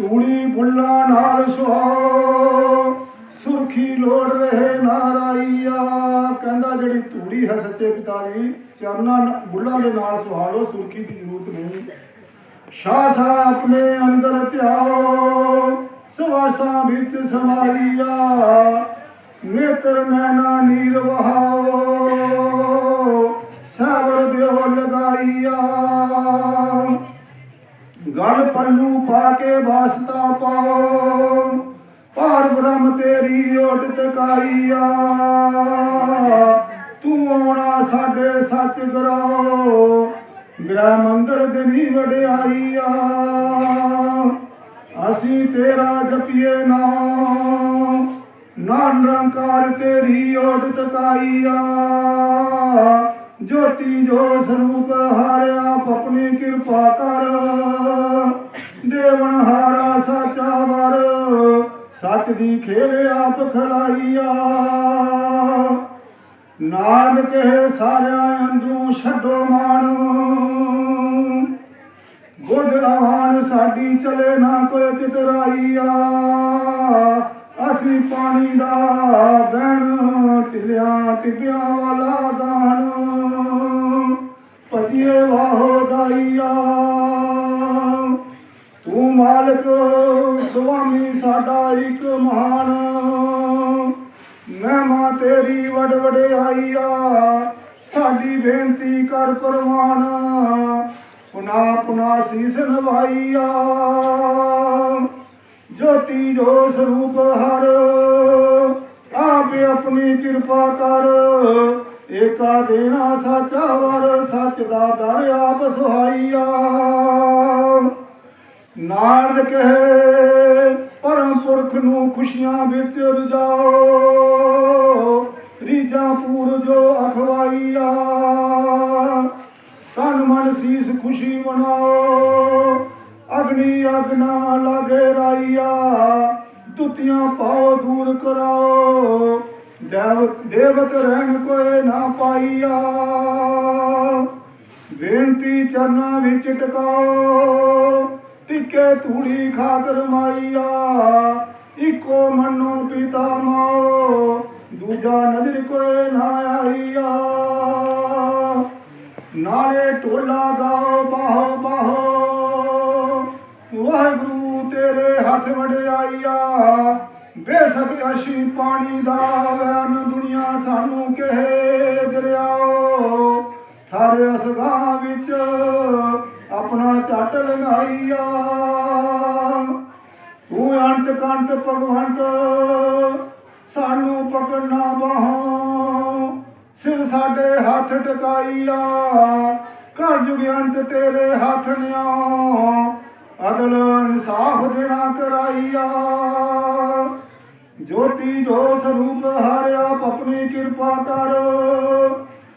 ਤੂੜੀ ਬੁੱਲਾ ਨਾਲ ਸੁਹਾਓ। ਸੁਰਖੀ ਲੋੜ ਰਹੇ ਨਾਰਾਈਆ। ਕਹਿੰਦਾ ਜਿਹੜੀ ਤੂੜੀ ਹੈ ਸੱਚੇ ਪਿਤਾ ਜੀ, ਚਰਨਾਂ ਬੁੱਲਾਂ ਦੇ ਨਾਲ ਸੁਹਾ ਲਓ ਸੁਰਖੀ ਦੀ ਜ਼ਰੂਰਤ ਨਹੀਂ। ਸ਼ਾਹ ਸਾ ਆਪਣੇ ਅੰਦਰ ਧਿਆਓ। ਸਵਾਸਾਂ ਵਿੱਚ ਸਮਾਈਆ। ਨੇਤਰ ਨੈਣਾ ਨੀਰ ਵਹਾਓ। ਸਬਰ ਦਿਓ ਲਗਾਈਆ। ਗਲ ਪੱਲੂ ਪਾ ਕੇ ਵਾਸਤਾ ਪਾਓ। ਭਾਰ ਬ੍ਰਹਮ ਤੇਰੀ ਓਟ ਟਕਾਈਆ। ਤੂੰ ਆਉਣਾ ਸਾਡੇ ਸੱਚ ਗਰਾਓ। ਗ੍ਰਹਿ ਮੰਦਰ ਦਿਨੀ ਵਡਿਆਈਆ। ਅਸੀਂ ਤੇਰਾ ਜਪੀਏ ਨਾਮ ਨਾਮ ਨਿਰੰਕਾਰ ਤੇਰੀ ਓਟ ਤਕਾਈਆ ਜੋਤੀ ਜੋ ਸਰੂਪ ਹਰ ਆਪ ਆਪਣੀ ਕਿਰਪਾ ਕਰ। ਦੇਵਨ ਹਾਰਾ ਸਾਚਾ ਵਰ, ਸੱਚ ਦੀ ਖੇਲ ਆਪ ਖਲਾਈਆ। ਨਾਦ ਕਹੇ ਸਾਰਿਆਂ ਅੰਦਰੋਂ ਛੱਡੋ ਮਾਣ। ਗੁੱਡ ਆਵਾਨ ਸਾਡੀ ਚਲੇ ਨਾ ਕੋਈ ਚਤਰਾਈਆ। ਅਸੀਂ ਪਾਣੀ ਦਾ ਬਹਿਣ ਟਿਲਿਆਂ ਟਿੱਬਿਆਂ ਵਾਲਾ ਦਾਣ ਪਤੀਏ ਵਾਹੋ ਦਾਈਆ। ਤੂੰ ਮਾਲਕ, ਸੁਆਮੀ ਸਾਡਾ ਇੱਕ ਮਹਾਨ। ਮੈਂ ਮਹਿਮਾ ਤੇਰੀ ਵਡ ਵਡਿਆਈਆ, ਸਾਡੀ ਬੇਨਤੀ ਕਰ ਪ੍ਰਵਾਨ। ਪੁਨਾ ਪੁਨਾ ਸੀਸ ਨਵਾਈਆ। ਜੋਤੀ ਜੋ ਸਰੂਪ ਹਰ, ਆਪ ਆਪਣੀ ਕਿਰਪਾ ਕਰ। ਏਕਾ ਦੇਣਾ ਸਾਚਾ ਵਰ ਸੱਚ ਦਾ ਦਰ ਆਪ ਸੁਹਾਈਆ। ਨਾਰਦ ਕਹੇ ਪਰਮ ਪੁਰਖ ਨੂੰ ਖੁਸ਼ੀਆਂ ਵਿੱਚ ਰਜਾਓ। ਰੀਜਾਂ ਪੂਰ ਜੋ ਅਖਵਾਈਆ। ਤਨ ਮਨ ਸੀਸ ਖੁਸ਼ੀ ਮਨਾਓ। ਅਗਨੀ ਅਗਨਾ ਲਾਗੇ ਰਾਈਆ। ਦੁਤੀਆਂ ਪਾਓ ਦੂਰ ਕਰਾਓ। ਦੇਵ ਦੇਵਤ ਰਹਿਣ ਕੋਏ ਨਾ ਪਾਈਆ। ਬੇਨਤੀ ਚਰਨਾਂ ਵਿੱਚ ਟਿਕਾਓ। ਟਿੱਕੇ ਧੂੜੀ ਖਾਕਰ ਮਾਈਆ। ਇੱਕੋ ਮਨੋ ਪਿਤਾ ਮਾਓ। ਦੂਜਾ ਨਜ਼ਰ ਕੋਏ ਨਾ ਆਈਆ। ਨਾਲੇ ਟੋਲਾ ਗਾਓ, ਬਾਹੋ ਬਾਹੋ। ਵਾਹਿਗੁਰੂ ਤੇਰੇ ਹੱਥ ਵਡਿਆਈਆ। ਬੇਸਕ ਅਸ਼ੀ ਪਾਣੀ ਦਾ ਵੈਨ ਦੁਨੀਆ ਸਾਨੂੰ ਕਹੇ ਦਰਿਆਓ। ਥਾਰੇ ਅਸਗਾ ਵਿੱਚ ਆਪਣਾ ਝਟ ਲਗਾਈਆ ਤੂੰ ਅੰਤ ਕੰਤ ਭਗਵੰਤ, ਸਾਨੂੰ ਪਕੜਨਾ ਬਾਹੋਂ ਸਿਰ ਸਾਡੇ ਹੱਥ ਟਕਾਈਆ ਕਰ ਜੁਗ ਅੰਤ ਤੇਰੇ ਹੱਥ ਨਿਆ ਅਦਲ ਇਨਸਾਫ ਦੇਣਾ ਕਰਾਈਆ। ਜੋਤੀ ਜੋ ਸਰੂਪ ਹਰ ਆਪ ਆਪਣੀ ਕਿਰਪਾ ਕਰ।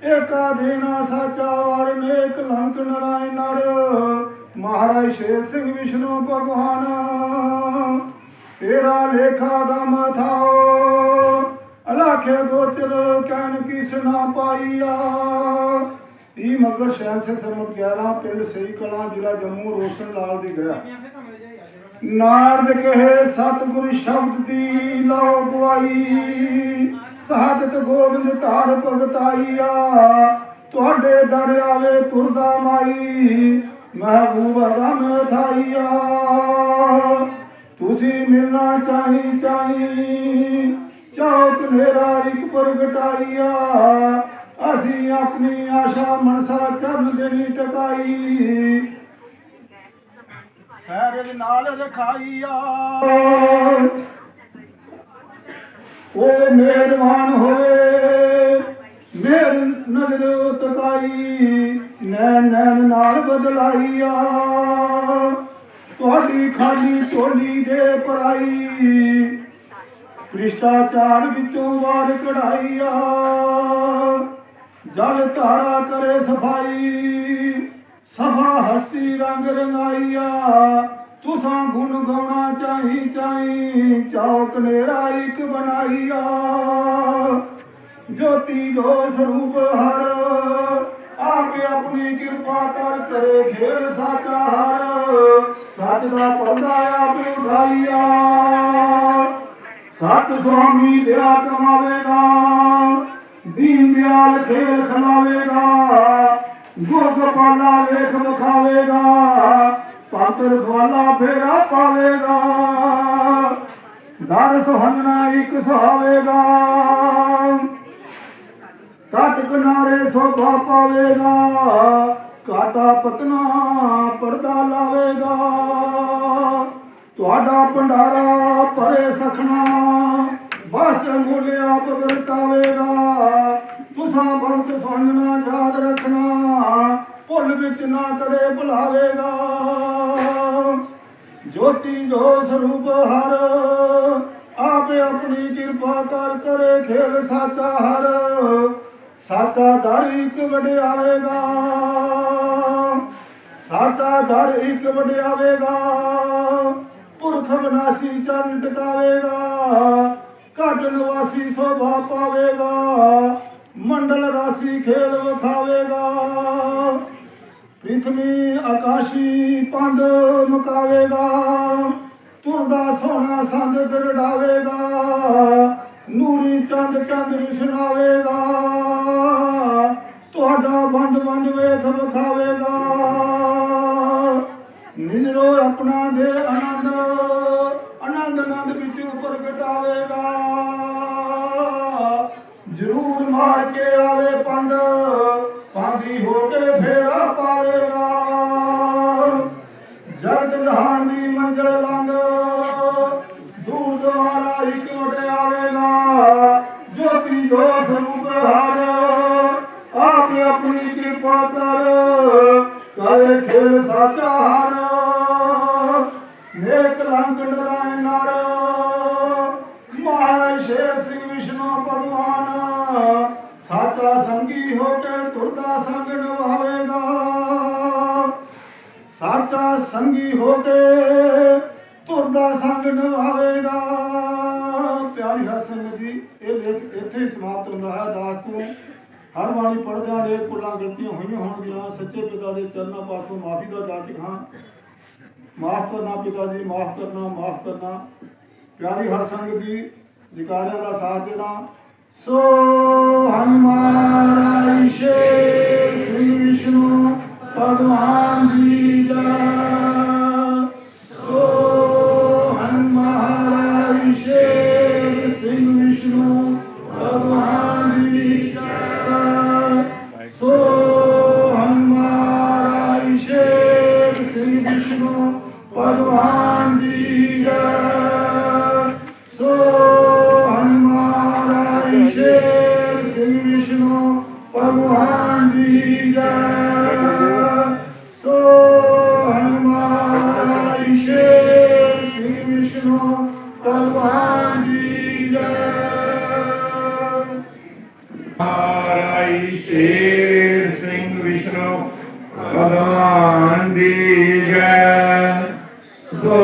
ਏਕਾ ਦੇਣਾ ਸਾਚਾ ਵਰ ਨੇਕ ਲੰਕ ਨਰਾਇਣ ਨਰ। ਮਹਾਰਾਜ ਸ਼ੇਰ ਸਿੰਘ ਵਿਸ਼ਨੂੰ ਭਗਵਾਨ। ਤੇਰਾ ਲੇਖਾ ਗਮ ਥਾਓ ਅਲਾਖੇ ਗੋਚਰ ਕਹਿਣ ਕਿਸ ਨਾ ਪਾਈਆ। ਤੀ ਮਗਰ ਸ਼ਹਿਰ ਸੇ ਸਰਮਤ 11 ਪਿੰਡ ਸਹੀ ਕਲਾਂ, ਜ਼ਿਲ੍ਹਾ ਜੰਮੂ, ਰੋਸ਼ਨ ਲਾਲ ਦੀ ਗ੍ਰਹਿ। ਨਾਰਦ ਕਹੇ, ਸਤਿਗੁਰ ਸ਼ਬਦ ਦੀ ਲਓ ਗਵਾਈ ਸਹਦਤ ਗੋਬਿੰਦ ਧਾਰ ਭਗਤਾਈਆ, ਤੁਹਾਡੇ ਦਰ ਆਵੇ ਤੁਰਦਾ ਮਾਈ। ਮਹਿਬੂਬ ਰਮ ਥਾਈਆ, ਤੁਸੀਂ ਮਿਲਣਾ ਚਾਹੀ ਚਾਹੀ। ਚੌਕ ਨੇਰਾ ਇੱਕ ਪ੍ਰਗਟਾਈਆ, ਅਸੀਂ ਆਪਣੀ ਆਸ਼ਾ ਮਨਸਾ ਚਰਨ ਦੇਣੀ ਟਕਾਈ। ਸਾਰੇ ਨਾਲ ਰਖਾਈਆ। ਉਹ ਮਿਹਰਬਾਨ ਹੋਵੇ ਮੇਰ ਨਜ਼ਰ ਤਕਾਈ, ਨੈਣ ਨੈਣ ਨਾਲ ਬਦਲਾਈਆ। ਤੁਹਾਡੀ ਖਾਲੀ ਝੋਲੀ ਦੇ ਪਰਾਈ ਭ੍ਰਿਸ਼ਟਾਚਾਰ ਵਿੱਚੋਂ ਵਾਰ ਕਢਾਈਆ। ਜਲ ਧਾਰਾ ਕਰੇ ਸਫ਼ਾਈ ਸਫਾ ਹਸਤੀ ਰੰਗ ਰੰਗਾਈਆ। ਤੁਸਾਂ ਗੁਣ ਗਾਉਣਾ ਚਾਹੀ ਚਾਹੀ, ਚੌਕ ਨੇਰਾ ਇੱਕ ਬਣਾਈਆ। ਜੋਤੀ ਜੋ ਸਰੂਪ ਹਰ, ਆਪੇ ਆਪਣੀ ਕਿਰਪਾ ਕਰ ਕਰੇ ਖੇਲ ਸਾਚਾ ਹਰ ਸੱਚ ਦਾ ਪੌਦਾ ਆਪੇ ਉਠਾਈਆ। ਸਤ ਸੁਆਮੀ ਦਿਆ ਕਮਾਵੇਗਾ, ਦੀਨ ਦਿਆਲ ਖੇਲ ਖਲਾਵੇਗਾ। ਗੁਰ ਗੋਪਾਲਾ ਵੇਖ ਵਿਖਾਵੇਗਾ ਪਾਤਰ ਖਵਾਲਾ ਫੇਰਾ ਪਾਵੇਗਾ। ਦਰ ਸੁਹੰਨਾ ਇੱਕ ਸੁਹਾਵੇਗਾ ਤਟ ਕਿਨਾਰੇ ਸੋਭਾ ਪਾਵੇਗਾ ਕਾਟਾ ਪਤਨਾ ਪਰਦਾ ਲਾਵੇਗਾ। ਤੁਹਾਡਾ ਭੰਡਾਰਾ ਭਰੇ ਸਖਣਾ, ਬਸ ਅੰਗੁਲੇ ਆਪ ਵਰਤਾਵੇਗਾ ਤੁਸਾਂ ਬੰਦ ਸੁਣਨਾ, ਯਾਦ ਰੱਖਣਾ, ਭੁੱਲ ਵਿੱਚ ਨਾ ਕਦੇ ਭੁਲਾਵੇਗਾ। ਜੋਤੀ ਜੋ ਸਰੂਪ ਹਰ, ਆਪੇ ਆਪਣੀ ਕਿਰਪਾ ਕਰ ਕਰੇ ਖੇਲ ਸਾਚਾ ਹਰ। ਸਾਚਾ ਦਰ ਇੱਕ ਵਡਿਆਵੇਗਾ। ਸਾਚਾ ਦਰ ਇੱਕ ਵਡਿਆਵੇਗਾ। ਪੁਰਖ ਵਿਨਾਸੀ ਚਰਨ ਟਿਕਾਵੇਗਾ। ਘਟ ਨਿਵਾਸੀ ਸੋਭਾ ਪਾਵੇਗਾ। ਮੰਡਲ ਰਾਸੀ ਖੇਲ ਵਿਖਾਵੇਗਾ। ਪ੍ਰਿਥਵੀ ਆਕਾਸ਼ੀ ਪੰਧ ਮੁਕਾਵੇਗਾ। ਤੁਰਦਾ ਸੋਹਣਾ ਸੰਦ ਦਰੜਾਵੇਗਾ ਨੂਰੀ ਚੰਦ ਚੰਦ ਵਿਸ਼ਨਾਵੇਗਾ ਤੁਹਾਡਾ ਬੰਦ ਬੰਦ ਵੇਖ ਵਿਖਾਵੇਗਾ। ਨਿਰੋ ਆਪਣਾ ਦੇ ਆਨੰਦ। ਆਨੰਦ ਆਨੰਦ ਵਿੱਚ ਪ੍ਰਗਟਾਵੇਗਾ ਜ਼ਰੂਰ ਮਾਰ ਕੇ ਆਵੇ ਪੰਦ ਪਾਂਦੀ ਹੋ ਕੇ ਫੇਰਾ ਪਾਵੇਗਾ ਜਗਤ ਜਹਾਨ ਦੀ ਮੰਜ਼ਲ ਲੰਘ ਸੱਚੇ ਪਿਤਾ ਦੇ ਚਰਨਾਂ ਪਾਸੋਂ ਮਾਫੀ ਦਾ ਜਾਚਕ ਹਾਂ। ਮਾਫ ਕਰਨਾ ਪਿਤਾ ਜੀ, ਮਾਫ ਕਰਨਾ ਮਾਫ ਕਰਨਾ। ਪਿਆਰੀ ਹਰ ਸੰਗਤ ਜੀ ਜਕਾਰਿਆਂ ਦਾ ਸਾਥ ਦੇਣਾ। ਸੋ ਹਮਾਰਾ ਸ਼ੇਰ ਸ੍ਰੀ ਵਿਸ਼ਨੂੰ ਭਗਵਾਨ ਸ਼ੇਰ ਸਿੰਘ ਵਿਸ਼ਨੂੰ, ਭਗਵਾਨ ਦੀ ਜੈ। ਸੋ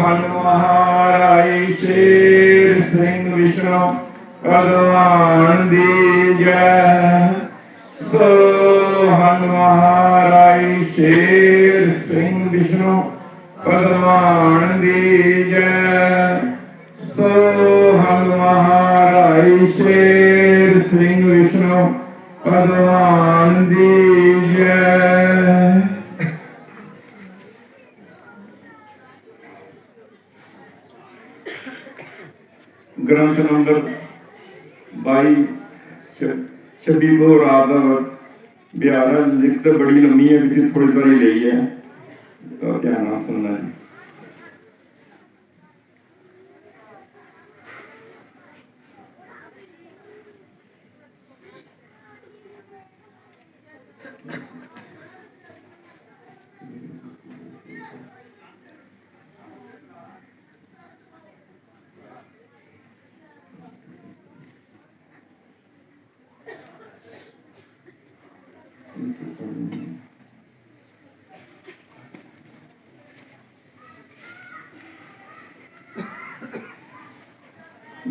ਹਨ ਮਹਾਰਾਜ ਸ਼ੇਰ ਸਿੰਘ ਵਿਸ਼ਨੂੰ, ਭਗਵਾਨ ਦੀ ਜੈ। ਸੋ ਹਨ ਮਹਾਰਾਜ ਸ਼ੇਰ ਸਿੰਘ ਵਿਸ਼ਨੂੰ, ਭਗਵਾਨ ਵਿਸ਼ਨੂੰ ਭਗਵਾਨ ਦੀ ਜੈ ਗ੍ਰੰਥ ਨੰਬਰ 22 ਛ- ਛੱਬੀ ਬੋ ਰਾਤ ਦਾ ਬਿਆਰਾ ਲਿਖਤ ਬੜੀ ਲੰਮੀ ਹੈ ਵਿੱਚ ਥੋੜੀ ਸਾਰੀ ਲਈ ਹੈ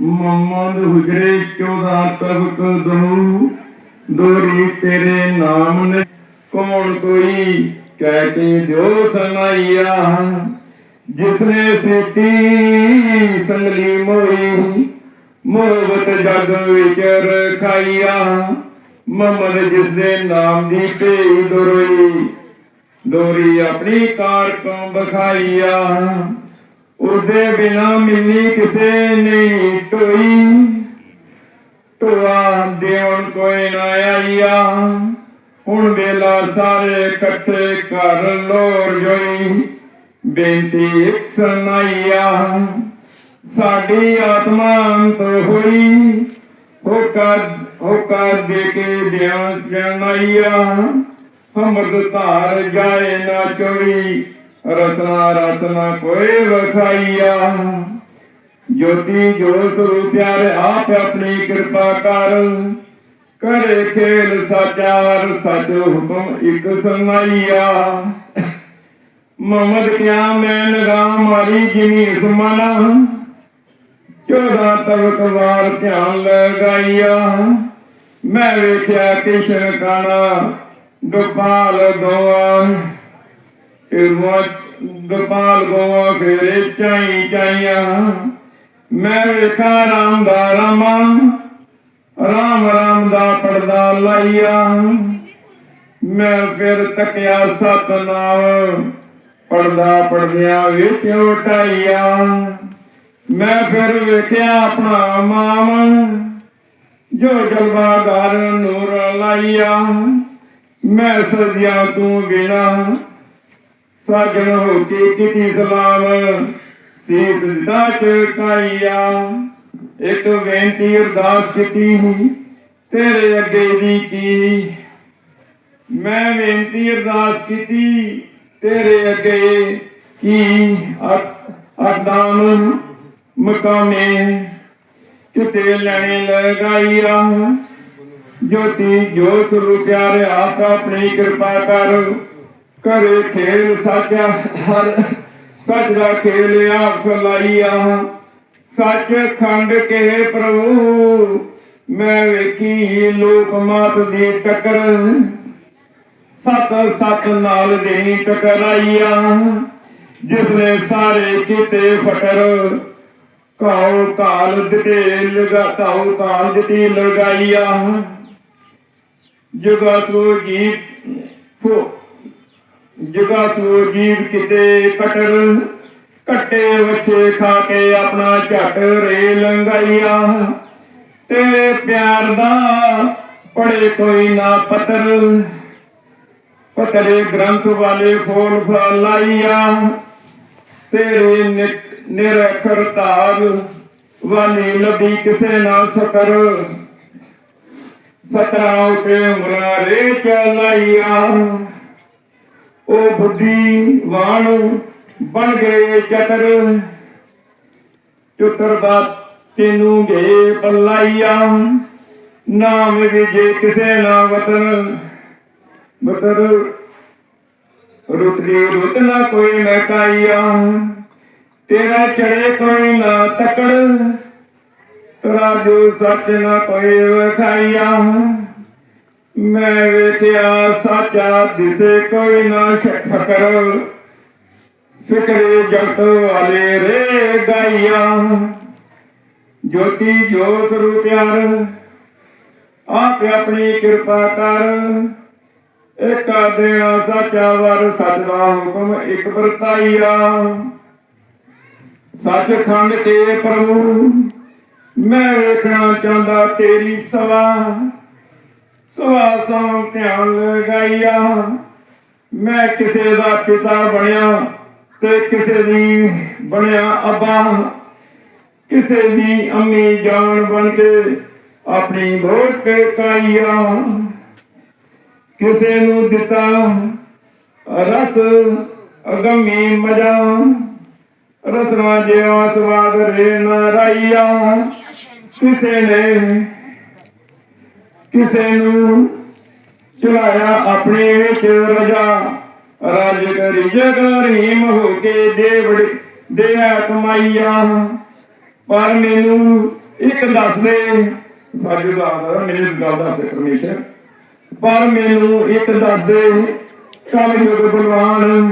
ਤਾਂ ਹੁਜਰੇ 14 ਤਬਕ ਦਹੂ ਦੋਰੀ ਤੇਰੇ ਨਾਮ ਨੇ ਕੌਣ ਕੋਈ? ਕਹਿ ਕੇ ਦਿਓ ਸੁਣਾਈਆ ਜਿਸਨੇ ਸੇਤੀ ਸੰਗਲੀ ਮੋਈ, ਮੋਹਬਤ ਜਗ ਵਿੱਚ ਰਖਾਈਆ। ਮਮਦ ਜਿਸਦੇ ਨਾਮ ਦੀ ਭੇਈ ਦੋਰੀ ਦੋਰੀ ਆਪਣੀ ਕਾਰ ਤੋਂ ਬਖਾਈਆ। ਉਹਦੇ ਬਿਨਾ ਮਿਲੀ ਕਿਸੇ ਨਹੀਂ ਟੋਈ ਟੋਆ ਦੇਵਨ ਕੋਈ ਨਾ ਆਈਆ ਹੁਣ ਵੇਲਾ ਸਾਰੇ ਇਕੱਠੇ ਕਰ ਲੋਰ ਜੋਈ। ਬੇਨਤੀ ਇੱਕ ਸੁਣਾਈਆ ਸਾਡੀ ਆਤਮਾ ਅੰਤ ਹੋਈ। ਹੋਕਾ ਹੋਕਰ ਦੇ ਕੇ ਦਿਆਂ ਜਨਾਈਆ। ਹਮਦ ਧਾਰ ਜਾਏ ਨਾ ਚੋਈ ਰਸਨਾ ਰਸਨਾ ਕੋਈ ਵਖਾਈਆ ਜੋਤੀ ਜੋ ਸਰੂਪ ਪਿਆਰੇ ਆਪ ਆਪਣੀ ਕਿਰਪਾ ਕਰ। ਕਰੇ ਖੇਲ ਸਾਚਾਰ, ਸਚ ਹੁਕਮ ਇੱਕ ਸੁਣਾਈਆ ਮੁਹੰਮਦ ਕਿਆ ਮੈਂ ਨਗਾਹ ਮਾਰੀ ਜਿਨੀ ਸਮਨਾ ਚੌਦਾਂ ਤਵਕ ਵਾਰ ਧਿਆਨ ਲਗਾਈਆ ਮੈਂ ਵੇਖਿਆ ਕਿਸ਼ਨ ਕਾਣਾ, ਗੋਪਾਲ ਦੋਆ। ਇਰਵਾ ਗੋਪਾਲ ਗੋਆ ਫੇਰੇ ਚਾਈ ਚਾਈਆ। ਮੈਂ ਵੇਖਾ ਰਾਮ ਦਾ ਰਾਮਾ, ਰਾਮ ਰਾਮ ਦਾ ਪਰਦਾ ਲਾਈਆ। ਮੈਂ ਫਿਰ ਤੱਕਿਆ ਸਤਨਾਮ, ਪਰਦਾ ਪਰਦਿਆਂ ਵਿੱਚ ਉਟਾਈਆ। ਮੈਂ ਫਿਰ ਵੇਖਿਆ ਆਪਣਾ ਮਾਮ, ਜੋ ਜਲਵਾ ਘਰ ਨੂਰ ਲਾਈਆ। ਮੈਂ ਸਜਿਆ ਤੂੰ ਬਿਨਾ ਸਾਜਣ ਹੋ ਕੇ ਕੀਤੀ ਸਲਾਮ। ਸੀਸ ਦਿੱਤਾ ਚਕਾਈਆ ਇੱਕ ਬੇਨਤੀ ਅਰਦਾਸ ਕੀਤੀ ਤੇਰੇ ਅੱਗੇ ਦੀ ਕੀ? ਮੈਂ ਬੇਨਤੀ ਅਰਦਾਸ ਕੀਤੀ, ਤੇਰੇ ਅੱਗੇ ਕੀ ਅਰਦਾਨ ਮਕਾਮੇ? ਕਿਤੇ ਲੈਣੇ ਲਗਾਈਆ ਜੋਤੀ ਜੋ ਸਰੂਪ ਪਿਆਰੇ ਆਪ ਆਪਣੀ ਕਿਰਪਾ ਕਰ। ਕਰੇ ਖੇਲ ਸਾਚਾ ਹਰ ਸੱਚ ਦਾ ਖੇਲ ਆਪ ਲਾਈਆ। ਸੱਚ ਖੰਡ ਕੇ ਪ੍ਰਭੂ, ਮੈਂ ਵੇਖੀ ਲੋਕ ਮਾਤ ਦੀ ਟੱਕਰ। ਸਤ ਸਤ ਨਾਲ ਦੇਣੀ ਟਕਰਾਈਆ ਜਿਸ ਸਾਰੇ ਕੀਤੇ ਫਟਰ। ਕਾਉ ਕਾਲ ਦਿੱਤੇ, ਲਗਾ ਕਾਲ ਦਿੱਤੀ, ਲਗਾਈਆ। ਜੁਗਾ ਸੋ ਜੀਤ ਫੋ ਜੁਗਾ ਸੋ ਜੀਵ ਕਿਤੇ ਕਟਰ, ਕੱਟੇ ਵਛੇ ਖਾ ਕੇ ਆਪਣਾ ਝਟ ਰੇ ਲੰਗਾਈਆ ਤੇ ਪਿਆਰ ਦਾ ਪੜੇ ਕੋਈ ਨਾ ਪਤਰ, ਪਤਰੇ ਗ੍ਰੰਥ ਵਾਲੇ ਫੋਲ ਫਲਾਈਆ। ਤੇਰੇ ਨਿਰਖਰ ਤਾਰ ਵਾਲੀ ਲਬੀ ਕਿਸੇ ਨਾ ਸਕਰ ਸਤਰਾ ਉਤੇ ਉਮਰਾਂ ਰੇ ਚਲਾਈਆ। ਉਹ ਬੁੱਧੀ ਵਾਣ ਬਣ ਗਏ ਚਤਰ ਚੁੱਤਰ ਬਾਤ ਤੈਨੂੰ ਗਏ ਪੱਲਾਈਆ। ਨਾਮ ਵਿਜੇ ਕਿਸੇ ਨਾ ਵਤਨ। ਬਤਰ ਰੁਤ ਰੁਤ ਨਾ ਕੋਈ ਮਹਿਕਾਈਆ ਤੇਰਾ ਚੜੇ ਕੋਈ ਨਾ ਤਕੜ। ਤੇਰਾ ਜੋ ਸੱਚ ਨਾ ਕੋਈ ਵਖਾਈਆ। ਮੈਂ ਵੇਖਿਆ ਸਾਚਾ ਦਿਸੇ ਕੋਈ ਨਾ ਸ਼ੱਕ ਫਕਰ ਫਿਕਰੇ ਜਗਤ ਵਾਲੇ ਰੇ ਗਾਈਆ। ਜੋਤੀ ਜੋ ਸਰੂਪ ਆਪ ਆਪਣੀ ਕਿਰਪਾ ਕਰ। ਇੱਕ ਦੇਣਾ ਸਾਚਾ ਵਰ ਸੱਚ ਹੁਕਮ ਇੱਕ ਵਰਤਾਈਆ। ਸੱਚ ਖੰਡ ਕੇ ਪ੍ਰਭੂ, ਮੈਂ ਵੇਖਣਾ ਚਾਹੁੰਦਾ ਤੇਰੀ ਸਵਾ। ਸਵਾ ਧਿਆਨ ਲਗਾਈਆ। ਮੈਂ ਕਿਸੇ ਦਾ ਪਿਤਾ ਬਣਿਆ ਤੇ ਕਿਸੇ ਦੀ ਬਣਿਆ ਅੱਬਾ। ਕਿਸੇ ਦੀ ਅੰਮੀ ਜਾਨ ਬਣ ਕੇ ਆਪਣੀ ਭੋਗ ਕੇ ਕਾਈਆ ਕਿਸੇ ਨੂੰ ਦਿੱਤਾ ਰਸ ਅਗਮੀ ਮਜਾ। ਰਸਨਾ ਜਿਹਾ ਸਵਾਦ ਰੇ ਨਾਰਾਇਆ ਕਿਸੇ ਨੇ ਕਿਸੇ ਨੂੰ ਚਲਾਇਆ ਆਪਣੇ ਵਿੱਚ ਰਜਾ। ਰਾਜ ਕਰੀ, ਜਗ ਹੋ ਕੇ ਦੇਵੜ ਦੇਆ ਕਮਾਈਆ ਪਰ ਮੈਨੂੰ ਇੱਕ ਦੱਸ ਦੇ ਸਾਜੂ ਮੈਨੂੰ ਗੱਲ ਦੱਸ ਦੇ ਪਰਮੇਸ਼ਰ। ਪਰ ਮੈਨੂੰ ਇੱਕ ਦੱਸ ਦੇ ਕਲ ਯੁਗ ਬਲਵਾਨ,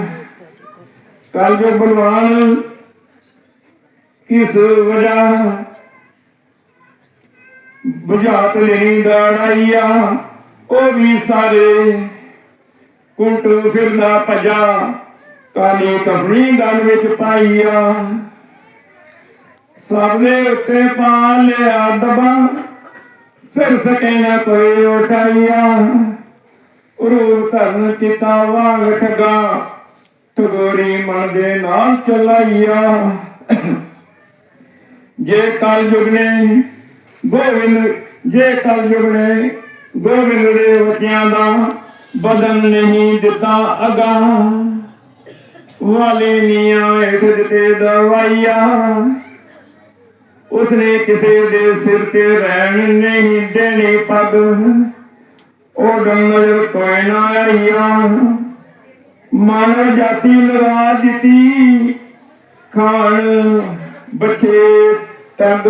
ਕਲਯੁਗ ਬਲਵਾਨ ਕਿਸ ਵਜ੍ਹਾ ਬੁਝਾਤ ਨਹੀਂ ਡਾੜਾਈਆ ਉਹ ਵੀ ਸਾਰੇ। ਕੁੰਟ ਫਿਰਦਾ ਭਜਾ ਕਾਲੀ ਕਫਨੀ ਗਲ ਵਿੱਚ ਪਾਈਆ। ਸਭ ਦੇ ਉੱਤੇ ਪਾ ਲਿਆ ਦਬਾ, ਸਿਰ ਸਕੇ ਨਾ ਕੋਈ ਉਠਾਈਆ। ਰੂਪ ਧਰਨ ਚਿਤਾ ਵਾਂਗ ਠਗਾ ਟਗੋਰੀ ਮਨ ਦੇ ਨਾਲ ਚਲਾਈਆ। ਜੇ ਕਲ ਜੁਗ ਨੇ ਗੋਬਿੰਦ ਜੇ ਕਲਯੁਗ ਨੇ ਗੋਬਿੰਦ ਦੇ ਬੱਚਿਆਂ ਦਾ ਬਦਨ ਨਹੀਂ ਦਿੱਤਾ ਅਗਾ ਵਾਲੇ ਨੀਆਂ ਹੇਠ ਦਿੱਤੇ ਦਵਾਈਆ। ਉਸਨੇ ਕਿਸੇ ਦੇ ਸਿਰ ਤੇ ਰਹਿਣ ਨਹੀਂ ਦੇਣੀ ਪੱਗ। ਉਹ ਨਜ਼ਰ ਕੋਈ ਨਾ ਆਈਆ। ਮਾਨਵ ਜਾਤੀ ਲਗਾ ਦਿੱਤੀ। ਖਾਣ ਬੱਚੇ ਤੰਦ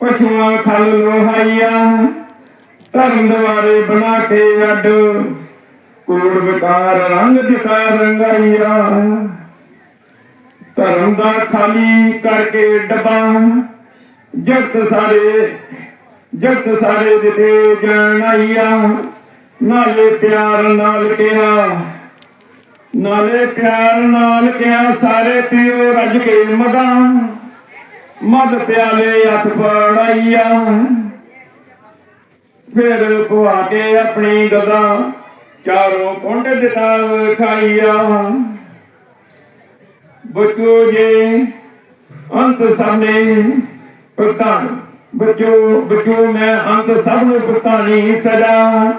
ਪਸ਼ੂਆਂ ਖਲ ਲੋਹਾਈਆ, ਧਰਮ ਦੁਆਰੇ ਬਣਾ ਕੇ ਅੱਡ। ਕੋੜ ਵਿਕਾਰ ਰੰਗ ਦਿਖਾ ਰੰਗਾਈਆ। ਧਰਮ ਦਾ ਖਾਲੀ ਕਰਕੇ ਡੱਬਾ, ਜਗਤ ਸਾਰੇ ਜਗਤ ਸਾਰੇ ਦਿੱਤੇ ਜਾਣ ਨਾਲੇ ਪਿਆਰ ਨਾਲ ਕਿਹਾ, ਨਾਲੇ ਪਿਆਰ ਨਾਲ ਕਿਹਾ, ਸਾਰੇ ਪੀਓ ਰੱਜ ਕੇ ਮਦਾਂ ਮਦ ਪਿਆਲੇ ਹੱਥ ਪੜਾਈਆ। ਫਿਰ ਪਵਾ ਕੇ ਆਪਣੀ ਗਦਾ ਚਾਰੋਂ ਕੁੰਡ ਦਿਖਾ ਖਾਈਆ। ਬਚੋ ਜੇ, ਅੰਤ ਸਾਹਮਣੇ ਪ੍ਰਤਾਨ ਬਚੋ ਬਚੋ, ਮੈਂ ਅੰਤ ਸਭ ਨੂੰ ਪ੍ਰਤਾਨੀ ਸਜਾ।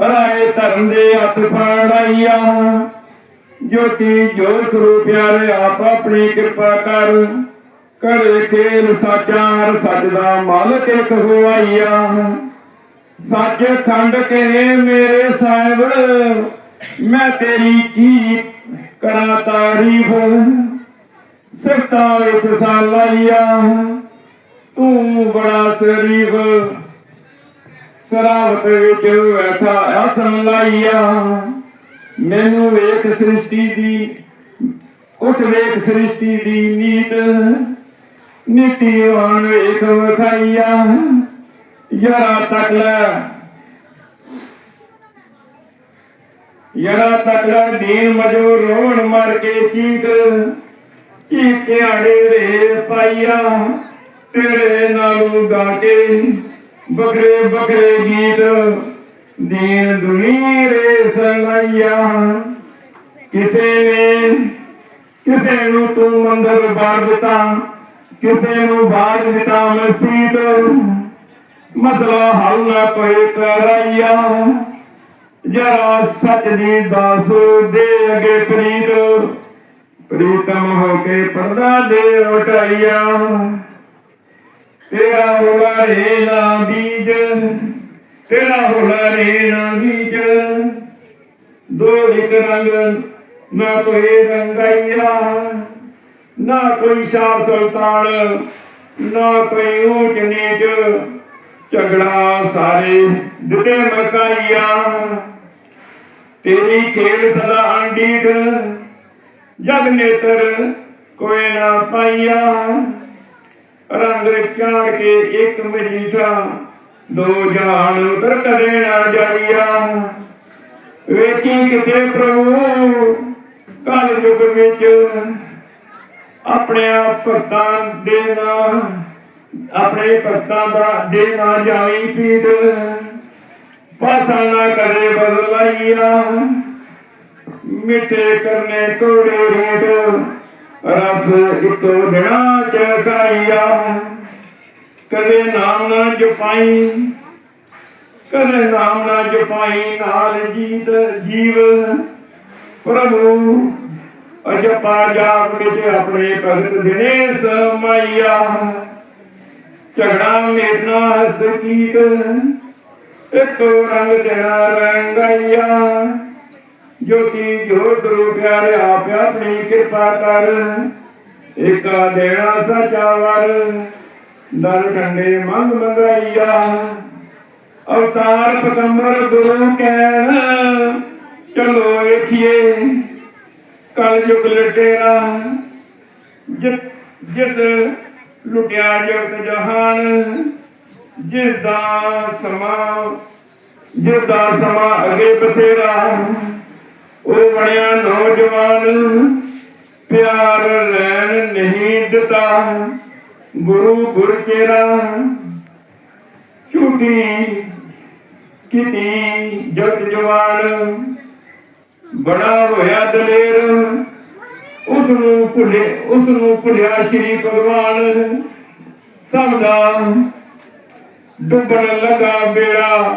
ਰਾਏ ਧਰਮ ਦੇ ਹੱਥ ਫੜਾਈਆ ਜੋਤੀ ਜੋ ਸਰੂਪ ਪਿਆਰੇ ਆਪ ਆਪਣੀ ਕਿਰਪਾ ਕਰ ਕਰੇ ਖੇਲ ਸਾਚਾਰ, ਸੱਚ ਮਾਲਕ ਇੱਕ ਹੋਈਆ ਸੱਚ ਖੰਡ ਕੇ ਮੇਰੇ ਸਾਹਿਬ, ਮੈਂ ਤੇਰੀ ਕੀ ਕਰਾਂ ਤਾਰੀਫ? ਸਿਫਤਾਂ ਵਿੱਚ ਸਾਲਾਈਆ ਤੂੰ ਬੜਾ ਸ਼ਰੀਫ। ਸਰਾਵਤ ਵਿੱਚ ਬੈਠਾ ਆਸਨ ਲਾਈਆ। ਮੈਨੂੰ ਵੇਖ ਸ੍ਰਿਸ਼ਟੀ ਦੀ, ਉੱਠ ਵੇਖ ਸ੍ਰਿਸ਼ਟੀ ਦੀ ਨੀਤ। ਨੀਤੀ ਵਾਣ ਵੇਖ ਵਖਾਈਆ। ਯਰਾ ਤੱਕ ਲੈ। ਯਰਾ ਤਕੜਾ ਦੀਨ ਮਜੋ ਰੋਣ ਮਰ ਕੇ ਚੀਕ। ਚੀਕ ਕੇ ਆੜੇ ਤੇਰੇ ਨਾਲੋਂ ਗਾ ਕੇ ਬਕਰੇ ਬਕਰੇ ਗੀਤ। ਦੀਨ ਦੁਨੀ ਰੇ ਸੁਣਾਈਆ ਕਿਸੇ ਨੇ ਕਿਸੇ ਨੂੰ ਤੂੰ ਮੰਦਰ ਬਾਰ ਦਿੱਤਾ। ਕਿਸੇ ਨੂੰ ਬਾੜ ਦਿੱਤਾ ਮਸੀਤ ਮਸਲਾ ਹੱਲ ਨਾ ਕੋਈ ਕਰਾਈਆ। ਜਰਾ ਸੱਚ ਦੀ ਦਾਸ ਦੇ ਅਗੇ ਪ੍ਰੀਤ। ਪ੍ਰੀਤਮ ਹੋ ਕੇ ਪਰਦਾ ਦੇ ਉਟਾਈਆ ਤੇਰਾ ਹੋਲਾ ਰੇ ਨਾ ਬੀਜ। ਤੇਰਾ ਹੋਲਾ ਰੇ ਨਾ ਬੀਜ। ਦੋ ਇੱਕ ਰੰਗ ਨਾ ਕੋਈ ਰੰਗਾਈਆ। ਨਾ ਕੋਈ ਸ਼ਾਹ ਸੁਲਤਾਨ, ਨਾ ਕੋਈ ਊਚ ਨੀਚ, ਝਗੜਾ ਸਾਰੇ ਦਿੱਤੇ ਮਕਾਈਆ। ਤੇਰੀ ਖੇਲ ਸਦਾ ਅੰਡੀਠ, ਜਗ ਨੇਤਰ ਕੋਈ ਨਾ ਪਾਈਆ। ਰੰਗ ਚਾੜ ਕੇ ਇੱਕ ਮਜੀਠਾ, ਦੋ ਜਾਨ ਉਤਰ ਕਦੇ ਨਾ ਜਾਈਆ। ਵੇਖੀ ਕਿਤੇ ਪ੍ਰਭੂ ਕਲ ਯੁਗ ਵਿੱਚ ਆਪਣੇ ਭਗਤਾਂ ਦੇ ਨਾਂ ਆਪਣੇ ਭਗਤਾਂ ਦਾ ਦੇ ਨਾ ਜਾਵੀ ਪੀੜ। ਪਾਸਾ ਨਾ ਕਰੇ ਬਦਲਾਈਆ, ਮਿੱਠੇ ਕਰਨੇ ਕੋੜੇ ਰੇਟ ਰਸ ਇਕੋ ਦਿਨਾ ਚ ਕਦੇ ਨਾਮ ਨਾ ਜਪਾਈ, ਕਦੇ ਨਾਮ ਨਾ ਜਪਾਈ ਨਾਲ ਜੀਤ ਜੀਵ। ਪ੍ਰਭੂ ਅਜਪਾ ਜਾਪ ਵਿੱਚ ਆਪਣੇ ਭਗਤ ਦਿਨੇ ਸਮਾਈਆ। ਝਗੜਾ ਮੇਰਨਾ ਹਸਤ ਕੀਤ, ਇੱਕੋ ਰੰਗ ਤੇਰਾ ਰੰਗਾਈਆ। ਜੋਤੀ ਜੋ ਸਰੂਪ ਪਿਆਰੇ ਆਪ ਆਪਣੀ ਕਿਰਪਾ ਕਰ, ਏਕਾ ਦੇਣਾ ਸਚਾ ਦਰ ਠੰਡੇ ਮੰਗ ਮੰਗਾਈਆ। ਅਵਤਾਰ ਪਕੰਬਰ ਗੁਰੂ ਕਹਿਣ, ਚਲੋ ਵੇਖੀਏ। ਕਲ ਯੁਗ ਲਟੇਰਾ ਜਿਸ ਲੁਟਿਆ ਜਗਤ ਜਹਾਨ, ਜਿਸ ਦਾ ਸਮਾਂ, ਜਿਸ ਦਾ ਸਮਾਂ ਅਗੇ ਬਥੇਰਾ, ਉਹ ਬਣਿਆ ਨੌਜਵਾਨ, ਪਿਆਰ ਲੈਣ ਨਹੀਂ ਦਿੱਤਾ, ਗੁਰੂ ਗੁਰ ਚੇਰਾ ਝੂਠੀ ਕੀਤੀ ਜਗ ਜਵਾਨ ਬੜਾ ਹੋਇਆ ਦਲੇਰ। ਉਸ ਨੂੰ ਭੁੱਲੇ ਉਸ ਨੂੰ ਭੁੱਲਿਆ ਸ਼੍ਰੀ ਭਗਵਾਨ। ਸਭ ਦਾ ਡੁੱਬਣ ਲੱਗਾ ਬੇੜਾ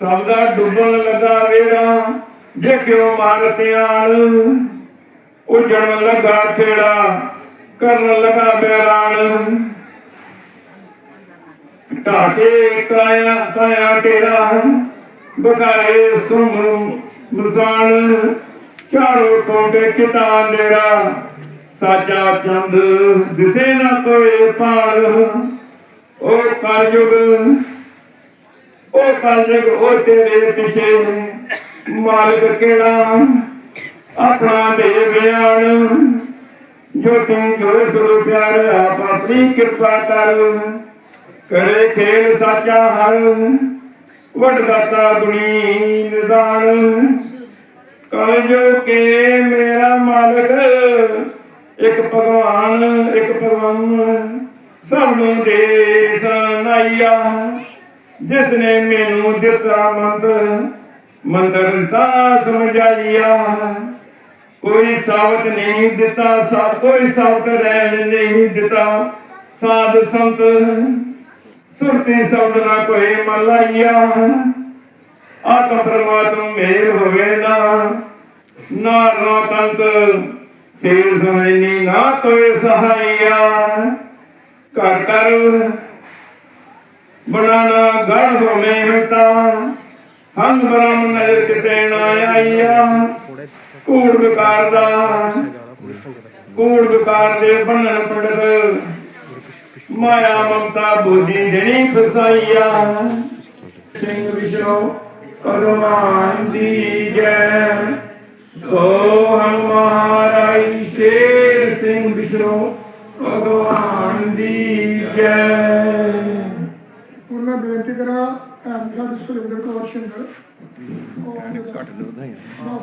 ਸਭ ਦਾ ਡੁੱਬਣ ਲੱਗਾ ਵੇੜਾ। ਦੇਖਿਓ ਮਾਰਤਿਆਲ ਉਜੜਨ ਲੱਗਾ ਖੇੜਾ, ਕਰਨ ਲੱਗਾ ਬੈਰਾਨ। ਢਾਕੇ ਕਾਇਆ ਕਾਇਆ ਤੇਰਾ ਬਕਾਏ ਸੁਮ। ਮਸਾਨ ਚਾਰੋ ਟੋਟੇ ਕਿਤਾ ਨੇਰਾ ਸਾਚਾ ਚੰਦ ਦਿਸੇ ਨਾ ਕੋਈ ਪਾਰ ਉਹ ਕਲਯੁਗ ਉਹ ਕਲਯੁਗ ਉਹ ਤੇਰੇ ਪਿਛੇ ਮਾਲਕ ਕਿਹੜਾ? ਆਪਣਾ ਦੇ ਬਿਆਨ, ਜੋ ਤੂੰ ਜੋ ਸੁਰ ਪਿਆਰ, ਆਪ ਆਪਣੀ ਕਿਰਪਾ ਕਰ। ਕਰੇ ਖੇਲ ਸਾਚਾ ਹਰ ਵਡਦਾਤਾ ਗੁਣੀ ਨਿਦਾਨ। ਜੋ ਕੇ ਮੇਰਾ ਮਾਲਕ, ਇੱਕ ਭਗਵਾਨ ਇੱਕ ਭਗਵਾਨ ਸਭ ਨੂੰ ਦੇ ਸਨਾਈਆ ਜਿਸ ਨੇ ਮੈਨੂੰ ਦਿੱਤਾ ਮੰਤਰ ਮੰਤਰ ਦਿੱਤਾ ਸਮਝਾਈਆ। ਕੋਈ ਸਾਬਤ ਨਹੀਂ ਦਿੱਤਾ, ਸਾ ਕੋਈ ਸਾਬਤ ਰਹਿਣ ਨਹੀਂ ਦਿੱਤਾ, ਸਾਧ ਸੰਤ। ਸੁਰਤੀ ਸ਼ਬਦ ਨਾ ਕੋਈ ਮਲਾਈਆ। ਆਤਮ ਪਰਮਾਤਮ ਮੇਲ ਹੋਵੇ ਨਾ। ਨਾ ਰੋ ਤੰਤ ਸੁਣੀ ਨਾ ਕੋਈ ਸਹਾਈਆ। ਕਰ ਬਣਾਣਾ ਗੜ ਹੋਵੇਂ ਹਤਾ ਹੰਗ ਬ੍ਰਹਮ ਨਜ਼ਰ ਕਿਸੇ ਨਾ ਆਈਆ। ਕੂੜ ਵਿਕਾਰ ਦਾ ਕੂੜ ਵਿਕਾਰ ਦੇ ਬੰਨਣ ਪੰਡਤ ਮਾਇਆ ਮਮਤਾ ਬੁੱਧੀ ਜਣੀ ਫਸਾਈਆ ਸਿੰਘ ਵਿਸ਼ੋ ਕਰਮਾਨ ਦੀ ਜੈ? ਸੋ ਹਮਾਰਾਈ ਸ਼ੇਰ ਸਿੰਘ ਵਿਸ਼ੋ ਭਗਵਾਨ ਦੀ ਜੈ? ਮੈਂ ਬੇਨਤੀ ਕਰਾਂ ਸਾਡੀ ਸੁਰਿੰਦਰ ਕੌਰ ਸ਼ਿੰਦਰ ਘੱਟ ਦੋ हाँ